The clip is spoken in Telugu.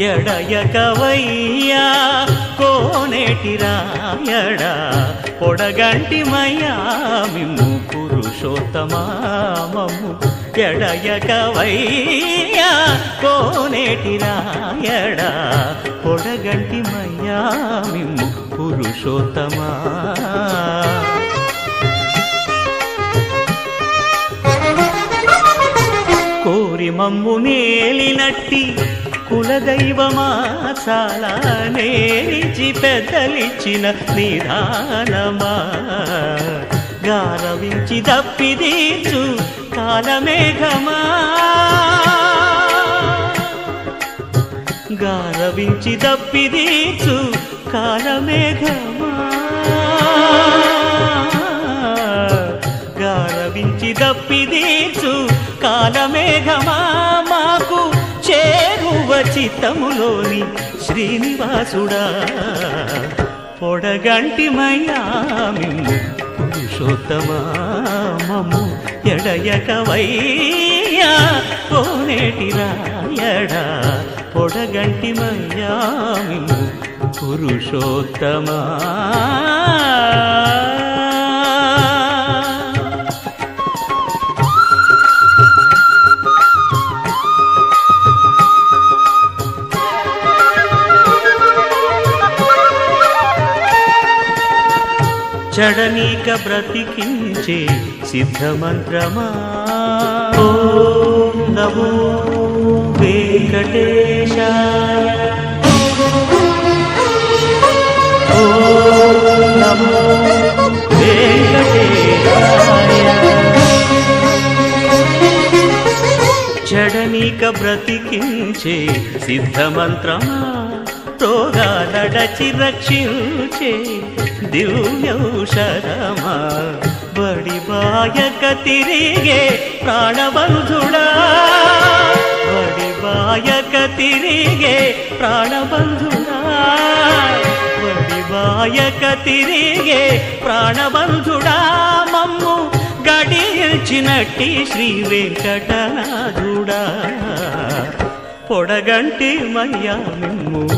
ఎడయకవయ్యా కోనేటి రాయడ పొడగంటి మిమ్ము. పురుషోత్తమామము ఎడయకవయ్యా కోనేటి రాయడ పొడగంటి మిమ్ము పురుషోత్తమా కోరి మమ్ము నేలినట్టి కులదైవమా? చాలా నేరిచి పెద్దలిచ్చిన నిదానమా? గారవించి దప్పిదీచు కాలమేఘమా? గారవించి దప్పిదీచు కాలమేఘమా? గారవించి దప్పిదీచు కాలమేఘమా? మాకు చేరువ చిత్తములోని శ్రీనివాసుడా. పొడగంటి మయామిము పురుషోత్తమా మమ్ము ఎడయకవయ్యా. కోనేటి రాయడా పొడగంటి మయామిము పురుషోత్తమా. చడనీక బ్రతికించే సిద్ధమంత్రమా? ఓం నమో వెంకటేశాయ ఓం నమో వెంకటేశాయ. చడనీక బ్రతికించే సిద్ధమంత్రమా? రోగాలడచి రక్షించే దివ్యౌషధమా. బడి బాయక తిరిగే ప్రాణబంధుడా. బడి బాయక తిరిగే ప్రాణబంధుడా. బడి బాయక తిరిగే ప్రాణబంధుడా. మమ్ము గడిచినట్టి శ్రీ వెంకటనాథుడా పొడగంటి మయ్యా మిమ్ము